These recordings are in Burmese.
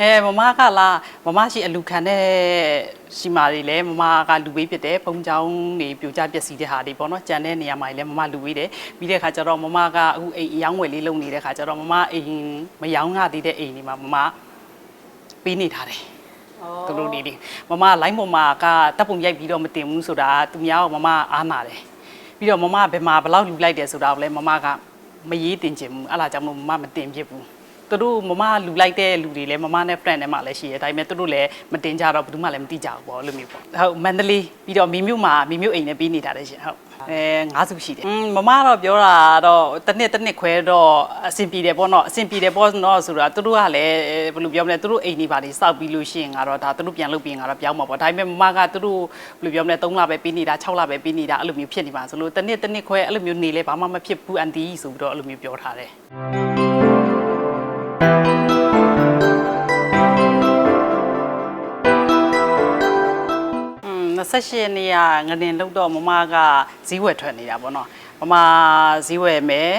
အဲမမကလာမမရှိအလူခံတဲ့ရှိမာတွေလည်းမမကလူပေးဖြစ်တယ်ပုံချောင်းတွေပြိုကျပျက်စီးတဲ့ဟာတွေပေါ့နော်ကြံတဲ့နေရာမှာလည်းမမလူပေးတယ်ပြီးတဲ့ခါကျတော့မမကအခုအိမ်အယောင်းဝယ်လေးလုပ်နေတဲ့ခါကျတော့မမအိမ်မယောင်းရသေးတဲ့အိမ်တွေမှာမမပေးနေထားတယ်သူတို့တွေဒီမမလိုင်းပေါ်မှာကတပ်ပုံရိုက်ပြီးတော့မတင်ဘူးဆိုတာသူများကမမအားနာတယ်ပြီးတော့မမဘယ်မှာဘယ်လောက်လူလိုက်တယ်ဆိုတာကိုလည်းမမကမရေးတင်ချင်ဘူးအဲ့ဒါကြောင့်မို့မမမတင်ဖြစ်ဘူး သူတို့မမလူလိုက်တဲ့လူတွေလည်းမမနဲ့ friend နဲ့မှလည်းရှိရဲဒါပေမဲ့သူတို့လည်းမတင်ကြတော့ဘယ်သူမှလည်းမသိကြဘူးပေါ့အဲ့လိုမျိုးပေါ့ဟုတ်မန္တလေးပြီးတော့မီမြို့မှာမီမြို့အိမ်နဲ့ပြီးနေတာလည်းရှင်ဟုတ်အဲငါးစုရှိတယ်อืมမမတော့ပြောတာတော့တစ်နှစ်တစ်နှစ်ခွဲတော့အဆင်ပြေတယ်ပေါ့နော်အဆင်ပြေတယ်ပေါ့နော်ဆိုတာသူတို့ကလည်းဘယ်လိုပြောမလဲသူတို့အိမ်နေပါလေစောက်ပြီးလို့ရှိရင်ငါတော့ဒါသူတို့ပြန်လုပ်ပြီးငါတော့ပြောင်းမှာပေါ့ဒါပေမဲ့မမကသူတို့ဘယ်လိုပြောမလဲ3လပဲပြီးနေတာ6လပဲပြီးနေတာအဲ့လိုမျိုးဖြစ်နေပါဆိုလို့တစ်နှစ်တစ်နှစ်ခွဲအဲ့လိုမျိုးနေလဲဘာမှမဖြစ်ဘူးအန်တီဆိုပြီးတော့အဲ့လိုမျိုးပြောထားတယ် อืม28ရက်နေ့ကငတင်လောက်တော့မမကဈေးဝယ်ထွက်နေတာပေါ့နော်မမဈေးဝယ်မယ်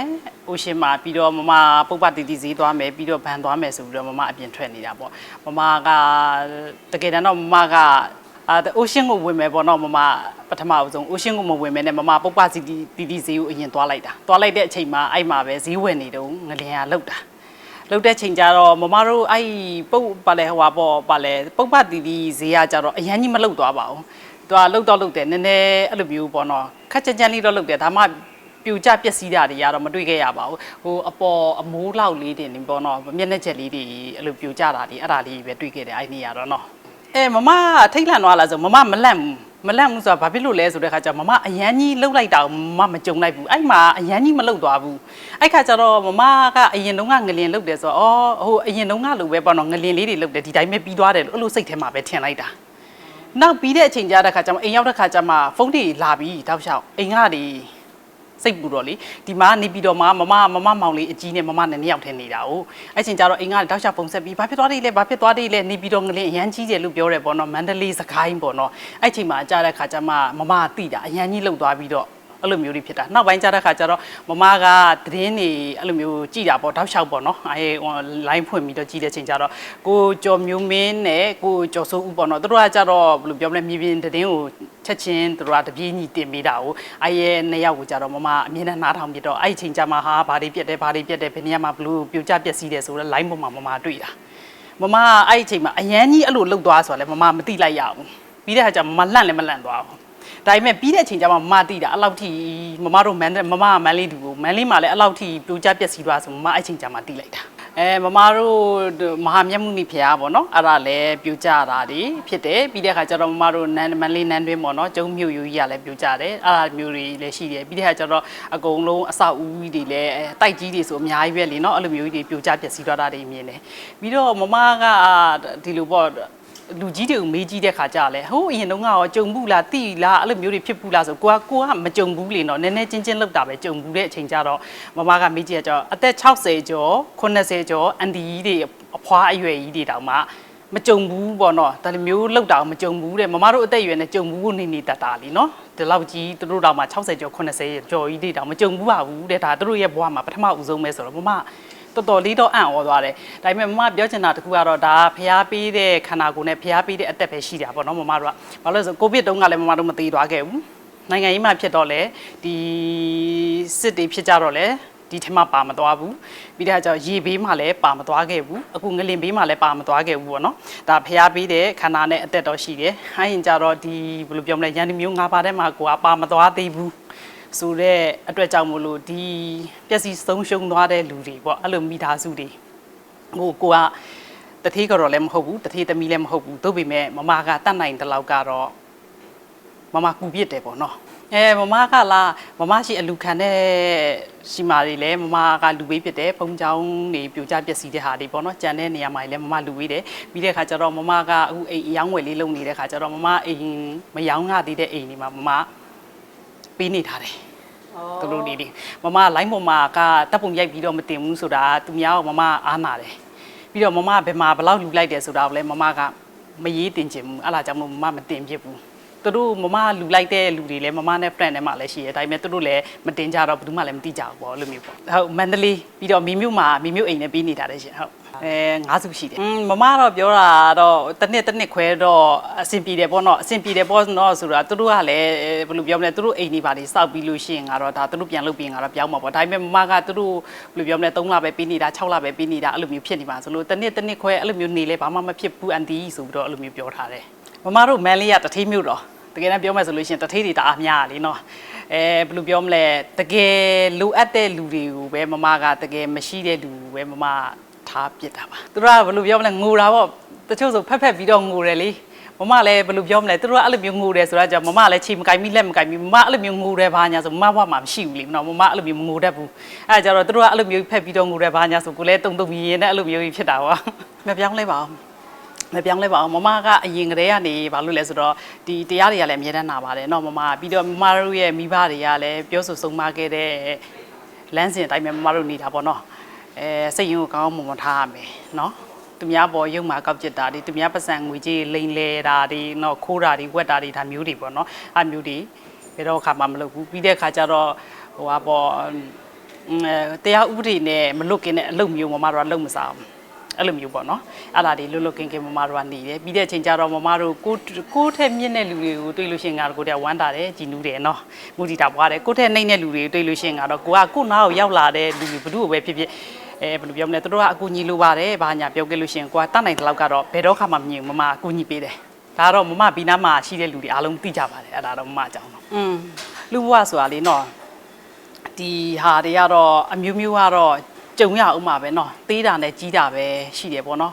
ဥရှင်မှာပြီးတော့မမပုပ္ပတီတီဈေးသွားမယ်ပြီးတော့ဗန်သွားမယ်ဆိုပြီးတော့မမအပြင်ထွက်နေတာပေါ့မမကတကယ်တမ်းတော့မမကအာအိုရှင်းကိုဝင်မယ်ပေါ့နော်မမပထမအဆုံးအိုရှင်းကိုမဝင်မယ်နဲ့မမပုပ္ပစီတီတီတီဈေးကိုအရင်သွားလိုက်တာသွားလိုက်တဲ့အချိန်မှာအဲ့မှာပဲဈေးဝယ်နေတော့ငလင်ကလောက်တာလောက်တဲ့ချိန်ကျတော့မမတို့အဲ့ပုတ်ပါလဲဟိုပါပေါ့ပါလဲပုတ်ပတီတီဈေးကကြတော့အရန်ကြီးမလောက်သွားပါဘူး သူကလောက်တော့လောက်တယ်နည်းနည်းအဲ့လိုမျိုးပေါ့နော်ခက်ကြမ်းကြမ်းလေးတော့လောက်တယ်ဒါမှပြူကြပျက်စီးတာတွေကတော့မတွေ့ခဲ့ရပါဘူးဟိုအပေါ်အမိုးလောက်လေးတင်နေပေါ့နော်မျက်နှာချက်လေးတွေအဲ့လိုပြူကြတာတွေအဲ့ဒါလေးပဲတွေ့ခဲ့တယ်အဲ့ဒီနေရာတော့နော်အဲမမထိတ်လန့်သွားလားဆိုမမမလန့်ဘူးမလန့်ဘူးဆိုတာဘာဖြစ်လို့လဲဆိုတဲ့ခါကျတော့မမအရန်ကြီးလှုပ်လိုက်တာကိုမမမကြုံလိုက်ဘူးအဲ့မှာအရန်ကြီးမလှုပ်သွားဘူးအဲ့ခါကျတော့မမကအရင်တုန်းကငလင်လှုပ်တယ်ဆိုတော့အော်ဟိုအရင်တုန်းကလိုပဲပေါ့နော်ငလင်လေးတွေလှုပ်တယ်ဒီတိုင်းပဲပြီးသွားတယ်လို့အဲ့လိုစိတ်ထဲမှာပဲထင်လိုက်တာ နောက်ပြီးတဲ့အချိန်ကျတဲ့ခါကျမှအိမ်ရောက်တဲ့ခါကျမှဖုန်းတွေလာပြီးတောက်လျှောက်အိမ်ကနေစိတ်ပူတော့လေဒီမှာနေပြီးတော့မှမမမမမောင်လေးအကြီးနဲ့မမနဲ့နှစ်ယောက်ထဲနေတာ哦အဲ့ချိန်ကျတော့အိမ်ကနေတောက်လျှောက်ပုံဆက်ပြီးဘာဖြစ်သွားသေးလဲဘာဖြစ်သွားသေးလဲနေပြီးတော့ငလင်အရန်ကြီးတယ်လို့ပြောတယ်ပေါ့နော်မန္တလေးစကိုင်းပေါ့နော်အဲ့ချိန်မှာကြားတဲ့ခါကျမှမမကတိတာအရန်ကြီးလှုပ်သွားပြီးတော့ အဲ့လိုမျိုးတွေဖြစ်တာနောက်ပိုင်းကျတဲ့ခါကျတော့မမကသတင်းတွေအဲ့လိုမျိုးကြည်တာပေါ့တောက်လျှောက်ပေါ့နော်အဲလိုင်းဖွင့်ပြီးတော့ကြည်တဲ့ချိန်ကျတော့ကိုကျော်မျိုးမင်းနဲ့ကိုကျော်စိုးဦးပေါ့နော်သူတို့ကကျတော့ဘယ်လိုပြောမလဲမြေပြင်သတင်းကိုချက်ချင်းသူတို့ကတပြေးညီတင်ပေးတာကိုအဲရဲ့နှစ်ယောက်ကိုကျတော့မမအမြင်နဲ့နားထောင်ပြတော့အဲ့ဒီချိန်ကျမှဟာဘာတွေပြက်တယ်ဘာတွေပြက်တယ်ဘယ်နေရာမှာဘလို့ပြိုကျပျက်စီးတယ်ဆိုတော့ line ပေါ်မှာမမတွေ့တာမမကအဲ့ဒီချိန်မှာအရန်ကြီးအဲ့လိုလှုပ်သွားဆိုတော့လည်းမမမသိလိုက်ရဘူးပြီးတဲ့အခါကျမမလှန့်လည်းမလှန့်သွားဘူး ဒါပေမဲ့ပြီးတဲ့အချိန်ကျမှမမသိတာအဲ့လောက်ထိမမတို့မန်မမမန်လေးသူကိုမန်လေးမှာလည်းအဲ့လောက်ထိပြိုကျပျက်စီးသွားဆိုမမအဲ့ချိန်ကျမှသိလိုက်တာအဲမမတို့မဟာမြတ်မှုနိဖျားပေါ့နော်အဲ့ဒါလည်းပြိုကျတာဒီဖြစ်တယ်ပြီးတဲ့ခါကျတော့မမတို့နန်းမန်လေးနန်းတွင်းပေါ့နော်ကျုံမြို့ယူကြီးကလည်းပြိုကျတယ်အဲ့ဒါမျိုးတွေလည်းရှိတယ်ပြီးတဲ့ခါကျတော့အကုန်လုံးအဆောက်အဦတွေလည်းတိုက်ကြီးတွေဆိုအများကြီးပဲလीနော်အဲ့လိုမျိုးတွေပြိုကျပျက်စီးသွားတာတွေမြင်တယ်ပြီးတော့မမကဒီလိုပေါ့ လူကြီးတွေကိုမေးကြည့်တဲ့ခါကျလဲဟိုးအရင်တုန်းကရောကြုံဘူးလားတိလားအဲ့လိုမျိုးတွေဖြစ်ဘူးလားဆိုကိုကကိုကမကြုံဘူးလေနော်နည်းနည်းချင်းချင်းလောက်တာပဲကြုံဘူးတဲ့အချိန်ကျတော့မမကမေးကြည့်ရကြတော့အသက်60ကျော်80ကျော်အန်တီကြီးတွေအဖွားအရွယ်ကြီးတွေတောင်မှမကြုံဘူးပေါ့နော်ဒါလိုမျိုးလောက်တာမကြုံဘူးတဲ့မမတို့အသက်အရွယ်နဲ့ကြုံဘူးကိုနေနေတတ်တာလीနော်ဒီလောက်ကြီးသူတို့တောင်မှ60ကျော်80ကျော်ကြီးတွေတောင်မကြုံဘူးပါဘူးတဲ့ဒါသူတို့ရဲ့ဘဝမှာပထမဦးဆုံးပဲဆိုတော့မမ တော်တော်လေးတော့အံ့ဩသွားတယ်။ဒါပေမဲ့မမပြောချင်တာတခုကတော့ဒါဖျားပေးတဲ့ခန္ဓာကိုယ်နဲ့ဖျားပေးတဲ့အသက်ပဲရှိတာပေါ့နော်မမတို့က။ဘာလို့လဲဆိုကိုဗစ်တုန်းကလည်းမမတို့မသေးသွားခဲ့ဘူး။နိုင်ငံရေးမှာဖြစ်တော့လေဒီစစ်တွေဖြစ်ကြတော့လေဒီထက်မှပါမသွားဘူးပြီးတဲ့အခါကျတော့ရေဘေးမှာလည်းပါမသွားခဲ့ဘူးအခုငလင်ဘေးမှာလည်းပါမသွားခဲ့ဘူးပေါ့နော်ဒါဖျားပေးတဲ့ခန္ဓာနဲ့အသက်တော့ရှိတယ်။အဲရင်ကြတော့ဒီဘယ်လိုပြောမလဲရန်ဒီမျိုး၅ပါးထဲမှာကိုကပါမသွားသေးဘူး။ ဆိုတဲ့အတွက်ကြောင့်မို့လို့ဒီပျက်စီးဆုံးရှုံးသွားတဲ့လူတွေပေါ့အဲ့လိုမိသားစုတွေဟိုကိုကတထေးကတော့လည်းမဟုတ်ဘူးတထေးသမီးလည်းမဟုတ်ဘူးတို့ပေမဲ့မမကတတ်နိုင်တဲ့လောက်ကတော့မမကူပြစ်တယ်ပေါ့နော်အဲမမကလာမမရှိအလူခံတဲ့ရှိမာတွေလည်းမမကလူပေးဖြစ်တယ်ပုံချောင်းတွေပြိုကျပျက်စီးတဲ့ဟာတွေပေါ့နော်ကြံတဲ့နေရာမှာလည်းမမလူပေးတယ်ပြီးတဲ့ခါကျတော့မမကအခုအိမ်အယောင်းဝယ်လေးလုပ်နေတဲ့ခါကျတော့မမအိမ်မယောင်းရသေးတဲ့အိမ်တွေမှာမမပေးနေထားတယ် သူတို့တွေဒီမမလိုင်းပေါ်မှာကတပ်ပုံရိုက်ပြီးတော့မတင်ဘူးဆိုတာသူများကမမအားနာတယ်ပြီးတော့မမဘယ်မှာဘယ်လောက်လူလိုက်တယ်ဆိုတာကိုလည်းမမကမရေးတင်ချင်ဘူးအဲ့ဒါကြောင့်မို့မမမတင်ဖြစ်ဘူး သူတို့မမလူလိုက်တဲ့လူတွေလည်းမမနဲ့ friend နဲ့မှလည်းရှိရဲဒါပေမဲ့သူတို့လည်းမတင်ကြတော့ဘယ်သူမှလည်းမသိကြဘူးပေါ့အဲ့လိုမျိုးပေါ့ဟုတ်မန္တလေးပြီးတော့မီမြို့မှာမီမြို့အိမ်နဲ့ပြီးနေတာလည်းရှင်ဟုတ်အဲငါးစုရှိတယ်อืมမမတော့ပြောတာတော့တစ်နှစ်တစ်နှစ်ခွဲတော့အဆင်ပြေတယ်ပေါ့နော်အဆင်ပြေတယ်ပေါ့နော်ဆိုတာသူတို့ကလည်းဘယ်လိုပြောမလဲသူတို့အိမ်နေပါလေစောက်ပြီးလို့ရှိရင်ကတော့ဒါသူတို့ပြန်လုပ်ပြီးရင်ကတော့ပြောင်းမှာပေါ့ဒါပေမဲ့မမကသူတို့ဘယ်လိုပြောမလဲ3လပဲပြီးနေတာ6လပဲပြီးနေတာအဲ့လိုမျိုးဖြစ်နေပါဆိုလို့တစ်နှစ်တစ်နှစ်ခွဲအဲ့လိုမျိုးနေလဲဘာမှမဖြစ်ဘူးအန်တီဆိုပြီးတော့အဲ့လိုမျိုးပြောထားတယ်မမတို့မန်လေးကတထေးမြို့တော့ တကယ်တမ်းပြောမယ်ဆိုလို့ရှိရင်တထေးတွေတအားများတာလीနော်အဲဘယ်လိုပြောမလဲတကယ်လိုအပ်တဲ့လူတွေကိုပဲမမကတကယ်မရှိတဲ့လူကိုပဲမမထားပစ်တာပါသူတို့ကဘယ်လိုပြောမလဲငိုတာပေါ့တချို့ဆိုဖက်ဖက်ပြီးတော့ငိုတယ်လေမမလည်းဘယ်လိုပြောမလဲသူတို့ကအဲ့လိုမျိုးငိုတယ်ဆိုတော့ကြောင့်မမလည်းချိန်မကင်မိလက်မကင်မိမမအဲ့လိုမျိုးငိုတယ်ဘာညာဆိုမမဘဝမှာမရှိဘူးလေနော်မမအဲ့လိုမျိုးမငိုတတ်ဘူးအဲ့ဒါကြတော့သူတို့ကအဲ့လိုမျိုးဖက်ပြီးတော့ငိုတယ်ဘာညာဆိုကိုလည်းတုံတုံရင်နဲ့အဲ့လိုမျိုးကြီးဖြစ်တာပါမပြောင်းလဲပါဘူး မပြောင်းလဲပါအောင်မမကအရင်ကတည်းကနေဘာလို့လဲဆိုတော့ဒီတရားတွေကလည်းအမြဲတမ်းနာပါတယ်เนาะမမကပြီးတော့မမတို့ရဲ့မိဘတွေကလည်းပြောဆိုဆုံးမခဲ့တဲ့လမ်းစဉ်အတိုင်းပဲမမတို့နေတာပေါ့เนาะအဲစိတ်ရင်းကိုကောင်းအောင်မမထားရမယ်เนาะသူများပေါ်ရုပ်မှာကောက်ကျစ်တာဒီသူများပတ်စံငွေကြီးလိန်လဲတာဒီเนาะခိုးတာဒီဝက်တာဒီဒါမျိုးတွေပေါ့เนาะအမျိုးတွေဘယ်တော့ခါမှမလုပ်ဘူးပြီးတဲ့ခါကျတော့ဟိုဟာပေါ့အဲတရားဥပဒေနဲ့မလွတ်ကင်းတဲ့အလုပ်မျိုးမမတို့ကလုပ်မစားဘူး အဲ့လိုမျိုးပေါ့နော်အဲ့ဒါတွေလွတ်လွတ်ကင်းကင်းမမတို့ကနေတယ်ပြီးတဲ့အချိန်ကျတော့မမတို့ကိုကိုထက်မြင့်တဲ့လူတွေကိုတွေ့လို့ရှိရင်ကတော့ကိုတည်းဝမ်းတာတယ်ကြည်နူးတယ်နော်မူတီတာပွားတယ်ကိုထက်နှိမ့်တဲ့လူတွေကိုတွေ့လို့ရှိရင်ကတော့ကိုကကိုနားကိုရောက်လာတဲ့လူတွေဘ누구ကိုပဲဖြစ်ဖြစ်အဲဘယ်လိုပြောမလဲသူတို့ကအကူညီလိုပါတယ်ဘာညာပြောခဲ့လို့ရှိရင်ကိုကတတ်နိုင်တဲ့လောက်ကတော့ဘယ်တော့ခါမှမမြင်ဘူးမမအကူညီပေးတယ်ဒါတော့မမဘီနာမှာရှိတဲ့လူတွေအားလုံးသိကြပါတယ်အဲ့ဒါတော့မမအကြောင်းတော့อืมလူဘဝဆိုတာလေနော် ဒီဟာတွေကတော့အမျိုးမျိုးကတော့ ကြုံရအောင်မှာပဲเนาะသေးတာနဲ့ကြီးတာပဲရှိတယ်ပေါ့เนาะ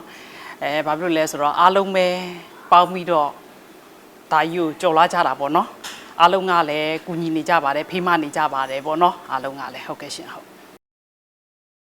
အဲဘာဖြစ်လို့လဲဆိုတော့အားလုံးပဲပေါင်းပြီးတော့ဒါကြီးကိုကြော်လာကြတာပေါ့เนาะအားလုံးကလည်းကူညီနေကြပါတယ်ဖေးမနေကြပါတယ်ပေါ့เนาะအားလုံးကလည်းဟုတ်ကဲ့ရှင်ဟုတ်